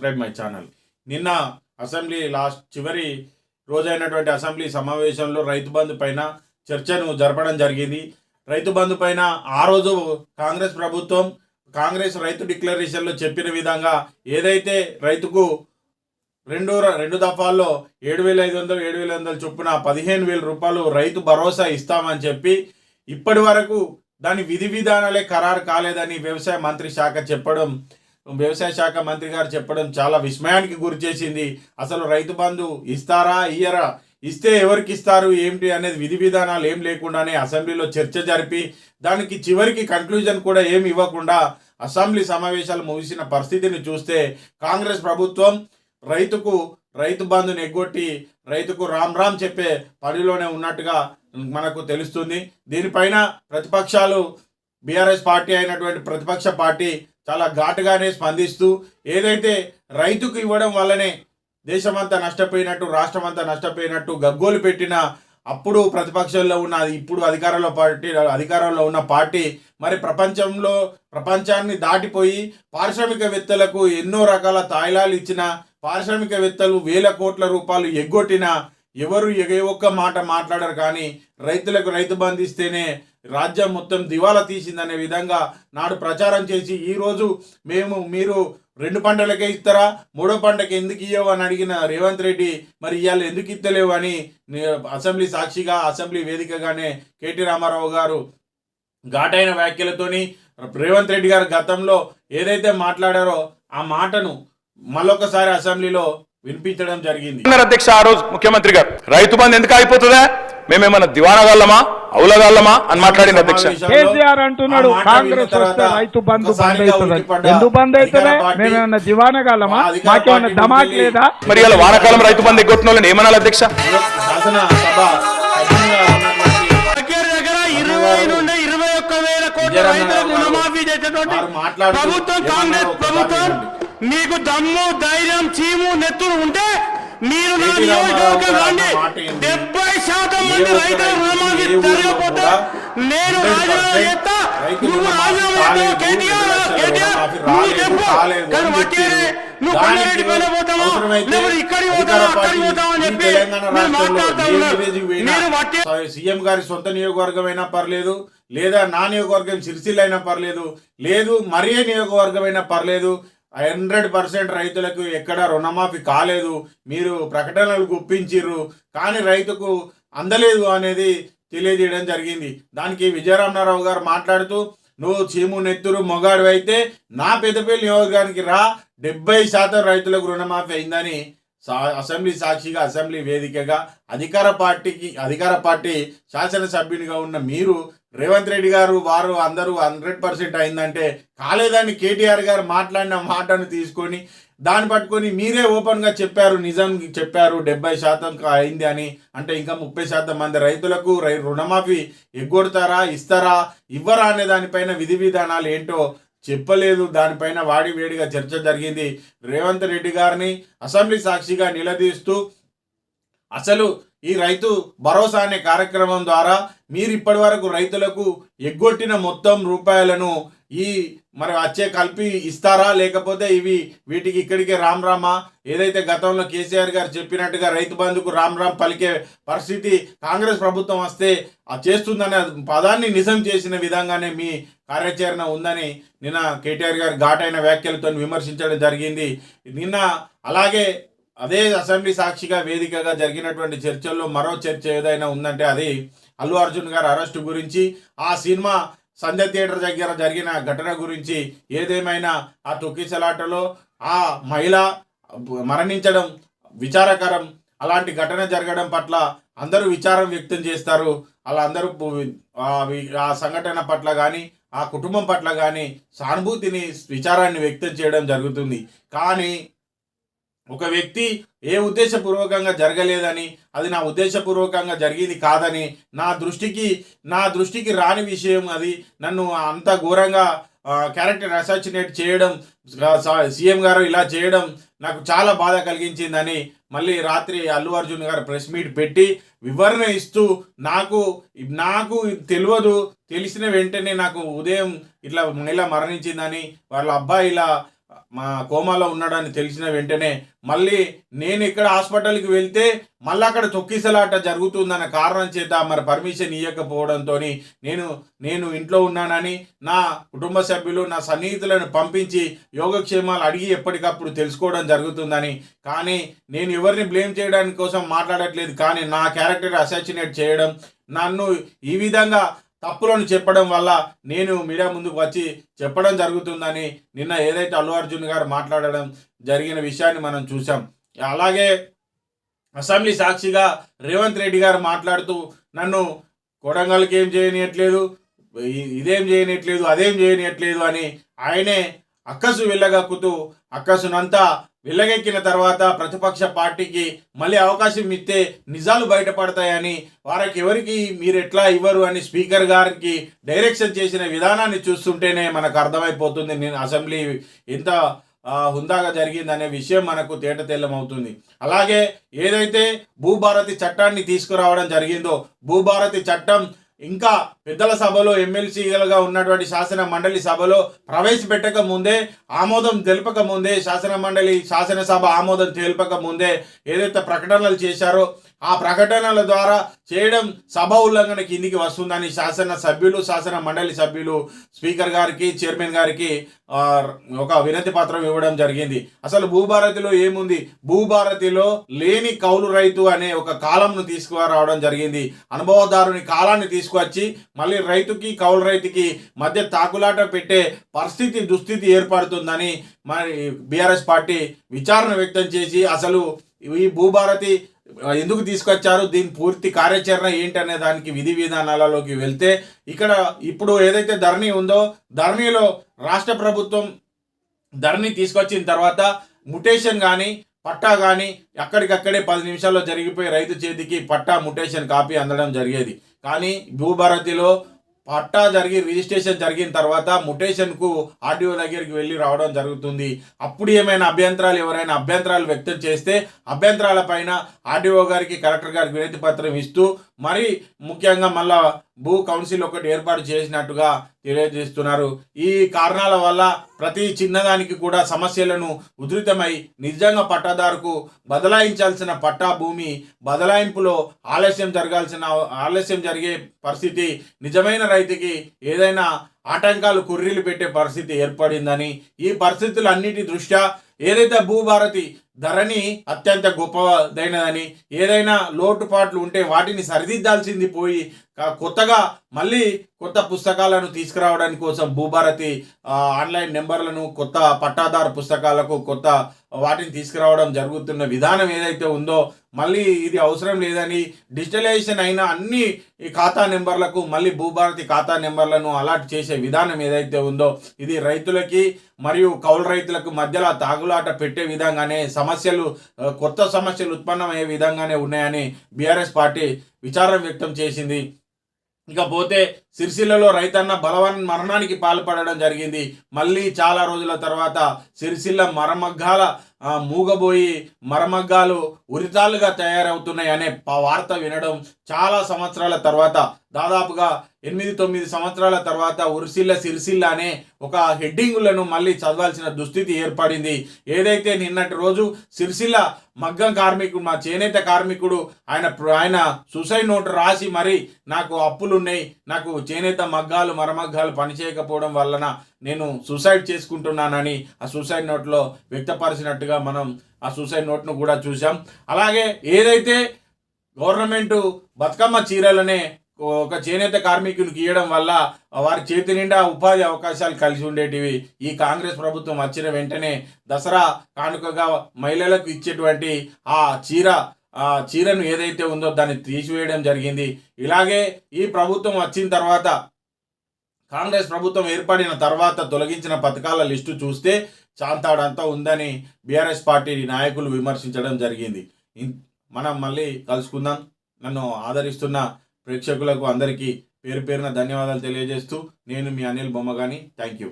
Subscribe my channel నిన్న assembly last చివరి రోజైనటువంటి అసెంబ్లీ సమావేశంలో రైతు బంధు పైన చర్చను జరపడం జరిగింది. రైతు బంధు పైన ఆ రోజు కాంగ్రెస్ ప్రభుత్వం కాంగ్రెస్ రైతు డిక్లరేషన్లో చెప్పిన విధంగా ఏదైతే రైతుకు రెండు రెండు దఫాల్లో ఏడు వేల ఐదు వందలు ఏడు వేల వందలు చొప్పున పదిహేను వేల రూపాయలు రైతు భరోసా ఇస్తామని చెప్పి ఇప్పటి వరకు దాని విధి విధానాలే ఖరారు కాలేదని వ్యవసాయ మంత్రి శాఖ చెప్పడం వ్యవసాయ శాఖ మంత్రి గారు చెప్పడం చాలా విస్మయానికి గురి చేసింది. అసలు రైతు బంధు ఇస్తారా ఇయ్యరా? ఇస్తే ఎవరికి ఇస్తారు ఏమిటి అనేది విధి విధానాలు ఏం లేకుండానే అసెంబ్లీలో చర్చ జరిపి దానికి చివరికి కంక్లూజన్ కూడా ఏమి ఇవ్వకుండా అసెంబ్లీ సమావేశాలు ముగిసిన పరిస్థితిని చూస్తే కాంగ్రెస్ ప్రభుత్వం రైతుకు రైతు బంధుని ఎగ్గొట్టి రైతుకు రామ్ రామ్ చెప్పే పనిలోనే ఉన్నట్టుగా మనకు తెలుస్తుంది. దీనిపైన ప్రతిపక్షాలు బీఆర్ఎస్ పార్టీ అయినటువంటి ప్రతిపక్ష పార్టీ చాలా ఘాటుగానే స్పందిస్తూ ఏదైతే రైతుకు ఇవ్వడం వల్లనే దేశమంతా నష్టపోయినట్టు రాష్ట్రమంతా నష్టపోయినట్టు గగ్గోలు పెట్టిన అప్పుడు ప్రతిపక్షంలో ఉన్న ఇప్పుడు అధికారంలో పార్టీ అధికారంలో ఉన్న పార్టీ మరి ప్రపంచంలో ప్రపంచాన్ని దాటిపోయి పారిశ్రామికవేత్తలకు ఎన్నో రకాల తాయిలాలు ఇచ్చిన పారిశ్రామికవేత్తలు వేల కోట్ల రూపాయలు ఎగ్గొట్టిన ఎవరు ఏ ఒక్క మాట మాట్లాడరు కానీ రైతులకు రైతు బంధిస్తేనే రాజ్యం మొత్తం దివాలా తీసిందనే విధంగా నాడు ప్రచారం చేసి ఈరోజు మేము మీరు రెండు పంటలకే ఇస్తారా? మూడో పంటకి ఎందుకు ఇయ్యవు అని అడిగిన రేవంత్ రెడ్డి మరి ఇవాళ ఎందుకు ఇస్తలేవు అని అసెంబ్లీ సాక్షిగా అసెంబ్లీ వేదికగానే కేటీ రామారావు గారు ఘాటైన వ్యాఖ్యలతోని రేవంత్ రెడ్డి గారు గతంలో ఏదైతే మాట్లాడారో ఆ మాటను మళ్ళొకసారి అసెంబ్లీలో వినిపించడం జరిగింది. అధ్యక్ష ఆ రోజు ముఖ్యమంత్రి గారు రైతు బంధు ఎందుకు అయిపోతుందా మేమేమన్నా దివానగాళ్ళమా అవులగాళ్ళమా అని మాట్లాడింది అధ్యక్ష. కేసీఆర్ అంటున్నాడు కాంగ్రెస్ వస్తే రైతు బంధు బంద్ అవుతుంది. ఎందుకు బంద్ అవుతుంది మేమేమన్నా అధికార మాకేమన్నా ధమాక్ లేదా? మరి ఇలా వానాకాలం రైతు బంధు ఎగ్గొట్టిన వాళ్ళని ఏమనాలి అధ్యక్ష? ప్రభుత్వం కాంగ్రెస్ ప్రభుత్వం. మీకు దమ్ము ధైర్యం చీము నెత్తురు ఉంటే మీరు నా నియోజకవర్గం రండి? డెబ్బై శాతం మంది రైతుల రుణమాఫీ జరగకపోతే నేను 100% రాజీనామా చేస్తా. నువ్వు రాజీనామా చేస్తావు? కేటీఆర్ కేటీఆర్ నువ్వు చెప్పు. కానీ. నువ్వు కొండరెడ్డి పైన పోతావా? లేకపోతే ఇక్కడికి పోతావా? అక్కడికి పోతావా అని చెప్పి రాష్ట్రంలో మాట్లాడుతూ వట్టి సీఎం గారి సొంత నియోజకవర్గం అయినా పర్లేదు లేదా నా నియోజకవర్గం సిరిసిల్ల అయినా పర్లేదు లేదు మరే నియోజకవర్గం అయినా పర్లేదు హండ్రెడ్ పర్సెంట్ రైతులకు ఎక్కడ రుణమాఫీ కాలేదు. మీరు ప్రకటనలు గుప్పించిర్రు. కానీ రైతుకు అందలేదు అనేది తెలియజేయడం జరిగింది. దానికి విజయరామనారావు గారు మాట్లాడుతూ నువ్వు చీము నెత్తురు మొగాడు అయితే నా పెద్దపల్లి నియోజకవర్గానికి రా. డెబ్బై శాతం రైతులకు రుణమాఫీ అయిందని సా అసెంబ్లీ సాక్షిగా అసెంబ్లీ వేదికగా అధికార పార్టీకి అధికార పార్టీ శాసనసభ్యునిగా ఉన్న మీరు రేవంత్ రెడ్డి గారు వారు అందరూ హండ్రెడ్ పర్సెంట్ అయిందంటే కాలేదని కేటీఆర్ గారు మాట్లాడిన మాటను తీసుకొని దాన్ని పట్టుకొని మీరే ఓపెన్గా చెప్పారు నిజం చెప్పారు డెబ్బై శాతం అయింది అని. అంటే ఇంకా ముప్పై శాతం మంది రైతులకు రై రుణమాఫీ ఎగ్గొడతారా ఇస్తారా ఇవ్వరా అనే దానిపైన విధి విధానాలు ఏంటో చెప్పలేదు. దానిపైన వాడి వేడిగా చర్చ జరిగింది. రేవంత్ రెడ్డి గారిని అసెంబ్లీ సాక్షిగా నిలదీస్తూ అసలు ఈ రైతు భరోసా అనే కార్యక్రమం ద్వారా మీరు ఇప్పటి వరకు రైతులకు ఎగ్గొట్టిన మొత్తం రూపాయలను ఈ మరి వచ్చే కలిపి ఇస్తారా? లేకపోతే ఇవి వీటికి ఇక్కడికే రామ్ రామా? ఏదైతే గతంలో కేసీఆర్ గారు చెప్పినట్టుగా రైతు బంధుకు రామ్ రామ్ పలికే పరిస్థితి కాంగ్రెస్ ప్రభుత్వం వస్తే అది చేస్తుందనే పదాన్ని నిజం చేసిన విధంగానే మీ కార్యాచరణ ఉందని నిన్న కేటీఆర్ గారు ఘాటైన వ్యాఖ్యలతో విమర్శించడం జరిగింది. నిన్న అలాగే అదే అసెంబ్లీ సాక్షిగా వేదికగా జరిగినటువంటి చర్చల్లో మరో చర్చ ఏదైనా ఉందంటే అది అల్లు అర్జున్ గారి అరెస్టు గురించి ఆ సినిమా సంధ్య థియేటర్ దగ్గర జరిగిన ఘటన గురించి ఏదేమైనా ఆ తొక్కిసలాటలో ఆ మహిళ మరణించడం విచారకరం. అలాంటి ఘటన జరగడం పట్ల అందరూ విచారం వ్యక్తం చేస్తారు. అలా అందరూ ఆ సంఘటన పట్ల కానీ ఆ కుటుంబం పట్ల కానీ సానుభూతిని విచారాన్ని వ్యక్తం చేయడం జరుగుతుంది. కానీ ఒక వ్యక్తి ఏ ఉద్దేశపూర్వకంగా జరగలేదని అది నా ఉద్దేశపూర్వకంగా జరిగింది కాదని నా దృష్టికి నా దృష్టికి రాని విషయం అది. నన్ను అంత ఘోరంగా క్యారెక్టర్ అసాచినేట్ చేయడం సీఎం గారు ఇలా చేయడం నాకు చాలా బాధ కలిగించిందని మళ్ళీ రాత్రి అల్లు అర్జున్ గారు ప్రెస్ మీట్ పెట్టి వివరణ ఇస్తూ నాకు నాకు తెలియదు. తెలిసిన వెంటనే నాకు ఉదయం ఇట్లా మహిళ మరణించిందని వాళ్ళ అబ్బాయి ఇలా మా కోమాలో ఉన్నాడని తెలిసిన వెంటనే మళ్ళీ నేను ఇక్కడ హాస్పిటల్కి వెళ్తే మళ్ళీ అక్కడ తొక్కిసలాట జరుగుతుందన్న కారణం చేత మరి పర్మిషన్ ఇవ్వకపోవడంతో నేను నేను ఇంట్లో ఉన్నానని నా కుటుంబ సభ్యులు నా సన్నిహితులను పంపించి యోగక్షేమాలు అడిగి ఎప్పటికప్పుడు తెలుసుకోవడం జరుగుతుందని. కానీ నేను ఎవరిని బ్లేమ్ చేయడానికి కోసం మాట్లాడట్లేదు. కానీ నా క్యారెక్టర్ అసాసినేట్ చేయడం నన్ను ఈ విధంగా తప్పులను చెప్పడం వల్ల నేను మీడియా ముందుకు వచ్చి చెప్పడం జరుగుతుందని నిన్న ఏదైతే అల్లు అర్జున్ గారు మాట్లాడడం జరిగిన విషయాన్ని మనం చూసాం అలాగే అసెంబ్లీ సాక్షిగా రేవంత్ రెడ్డి గారు మాట్లాడుతూ నన్ను కొడంగల్కి ఏం చేయనియట్లేదు ఇదేం చేయనియట్లేదు అదేం చేయనియట్లేదు అని ఆయనే అక్కసు వెళ్ళగక్కుతూ అక్కసునంతా వెళ్ళగెక్కిన తర్వాత ప్రతిపక్ష పార్టీకి మళ్ళీ అవకాశం ఇస్తే నిజాలు బయటపడతాయని వారికి ఎవరికి మీరు ఎట్లా ఇవ్వరు అని స్పీకర్ గారికి డైరెక్షన్ చేసిన విధానాన్ని చూస్తుంటేనే మనకు అర్థమైపోతుంది. నేను అసెంబ్లీ ఎంత హుందాగా జరిగిందనే విషయం మనకు తేట తెల్లమవుతుంది అలాగే ఏదైతే భూభారతి చట్టాన్ని తీసుకురావడం జరిగిందో భూభారతి చట్టం ఇంకా పెద్దల సభలో ఎమ్మెల్సీలుగా ఉన్నటువంటి శాసన మండలి సభలో ప్రవేశపెట్టక ముందే ఆమోదం తెలపక ముందే శాసన మండలి శాసనసభ ఆమోదం తెలపక ముందే ఏదైతే ప్రకటనలు చేశారో ఆ ప్రకటనల ద్వారా చేయడం సభ ఉల్లంఘన కిందికి వస్తుందని శాసన సభ్యులు శాసన మండలి సభ్యులు స్పీకర్ గారికి చైర్మన్ గారికి ఒక వినతి పత్రం ఇవ్వడం జరిగింది. అసలు భూభారతిలో ఏముంది? భూభారతిలో లేని కౌలు రైతు అనే ఒక కాలంను తీసుకురావడం జరిగింది. అనుభవదారుని కాలాన్ని తీసుకువచ్చి మళ్ళీ రైతుకి కౌలు రైతుకి మధ్య తాకులాట పెట్టే పరిస్థితి దుస్థితి ఏర్పడుతుందని మరి బీఆర్ఎస్ పార్టీ విచారణ వ్యక్తం చేసి అసలు ఈ భూభారతి ఎందుకు తీసుకొచ్చారు? దీని పూర్తి కార్యాచరణ ఏంటనే దానికి విధి విధానాలలోకి వెళ్తే ఇక్కడ ఇప్పుడు ఏదైతే ధరణి ఉందో ధరణిలో రాష్ట్ర ప్రభుత్వం ధరణి తీసుకొచ్చిన తర్వాత ముటేషన్ కానీ పట్టా కానీ అక్కడికక్కడే పది నిమిషాల్లో జరిగిపోయి రైతు చేతికి పట్టా ముటేషన్ కాపీ అందడం జరిగేది. కానీ భూభారతిలో పట్టా జరిగి రిజిస్ట్రేషన్ జరిగిన తర్వాత ముటేషన్కు ఆర్డీఓ దగ్గరికి వెళ్ళి రావడం జరుగుతుంది. అప్పుడు ఏమైనా అభ్యంతరాలు ఎవరైనా అభ్యంతరాలు వ్యక్తం చేస్తే అభ్యంతరాల పైన ఆర్డీఓ గారికి కలెక్టర్ గారికి వినతి పత్రం ఇస్తూ మరి ముఖ్యంగా మళ్ళా భూ కౌన్సిల్ ఒకటి ఏర్పాటు చేసినట్టుగా తెలియజేస్తున్నారు. ఈ కారణాల వల్ల ప్రతి చిన్నదానికి కూడా సమస్యలను ఉధృతమై నిజంగా పట్టాదారుకు బదలాయించాల్సిన పట్టా భూమి బదలాయింపులో ఆలస్యం జరగాల్సిన ఆలస్యం జరిగే పరిస్థితి నిజమైన రైతుకి ఏదైనా ఆటంకాలు కుర్రీలు పెట్టే పరిస్థితి ఏర్పడిందని ఈ పరిస్థితులన్నిటి దృష్ట్యా ఏదైతే భూభారతి ధరని అత్యంత గొప్పదైనదని ఏదైనా లోటుపాట్లు ఉంటే వాటిని సరిదిద్దాల్సింది పోయి కొత్తగా మళ్ళీ కొత్త పుస్తకాలను తీసుకురావడానికి కోసం భూభారతి ఆన్లైన్ నెంబర్లను కొత్త పట్టాదారు పుస్తకాలకు కొత్త వాటిని తీసుకురావడం జరుగుతున్న విధానం ఏదైతే ఉందో మళ్ళీ ఇది అవసరం లేదని డిజిటలైజేషన్ అయిన అన్ని ఈ ఖాతా నెంబర్లకు మళ్ళీ భూభారతి ఖాతా నెంబర్లను అలాట్ చేసే విధానం ఏదైతే ఉందో ఇది రైతులకి మరియు కౌలు రైతులకు మధ్యలో తాగులాట పెట్టే విధంగానే సమస్యలు కొత్త సమస్యలు ఉత్పన్నమయ్యే విధంగానే ఉన్నాయని బీఆర్ఎస్ పార్టీ విచారం వ్యక్తం చేసింది. ఇకపోతే సిరిసిల్లలో రైతన్న బలవన్ మరణానికి పాల్పడడం జరిగింది. మళ్ళీ చాలా రోజుల తర్వాత సిరిసిల్ల మరమగ్గాల మూగబోయి మరమగ్గాలు ఉరితాలుగా తయారవుతున్నాయి అనే వార్త వినడం చాలా సంవత్సరాల తర్వాత దాదాపుగా ఎనిమిది తొమ్మిది సంవత్సరాల తర్వాత ఉరిసిల్ల సిరిసిల్ల అనే ఒక హెడ్డింగులను మళ్ళీ చదవాల్సిన దుస్థితి ఏర్పడింది. ఏదైతే నిన్నటి రోజు సిరిసిల్ల మగ్గం కార్మికుడు మా చేనేత కార్మికుడు ఆయన ఆయన సూసైడ్ నోట్ రాసి మరి నాకు అప్పులున్నాయి నాకు చేనేత మగ్గాలు మరమగ్గాలు పనిచేయకపోవడం వలన నేను సూసైడ్ చేసుకుంటున్నానని ఆ సూసైడ్ నోట్లో వ్యక్తపరిచినట్టుగా మనం ఆ సూసైడ్ నోట్ను కూడా చూసాం అలాగే ఏదైతే గవర్నమెంట్ బతుకమ్మ చీరలనే ఒక చేనేత కార్మికునికి ఇవ్వడం వల్ల వారి చేతి నిండా ఉపాధి అవకాశాలు కలిసి ఉండేటివి ఈ కాంగ్రెస్ ప్రభుత్వం వచ్చిన వెంటనే దసరా కానుకగా మహిళలకు ఇచ్చేటువంటి ఆ చీర ఆ చీరను ఏదైతే ఉందో దాన్ని తీసివేయడం జరిగింది. ఇలాగే ఈ ప్రభుత్వం వచ్చిన తర్వాత కాంగ్రెస్ ప్రభుత్వం ఏర్పడిన తర్వాత తొలగించిన పథకాల లిస్టు చూస్తే చాంతాడంతా ఉందని బీఆర్ఎస్ పార్టీ నాయకులు విమర్శించడం జరిగింది. మనం మళ్ళీ కలుసుకుందాం. నన్ను ఆదరిస్తున్న ప్రేక్షకులకు అందరికీ పేరు పేరున ధన్యవాదాలు తెలియజేస్తూ నేను మీ అనిల్ బొమ్మగాని. Thank you.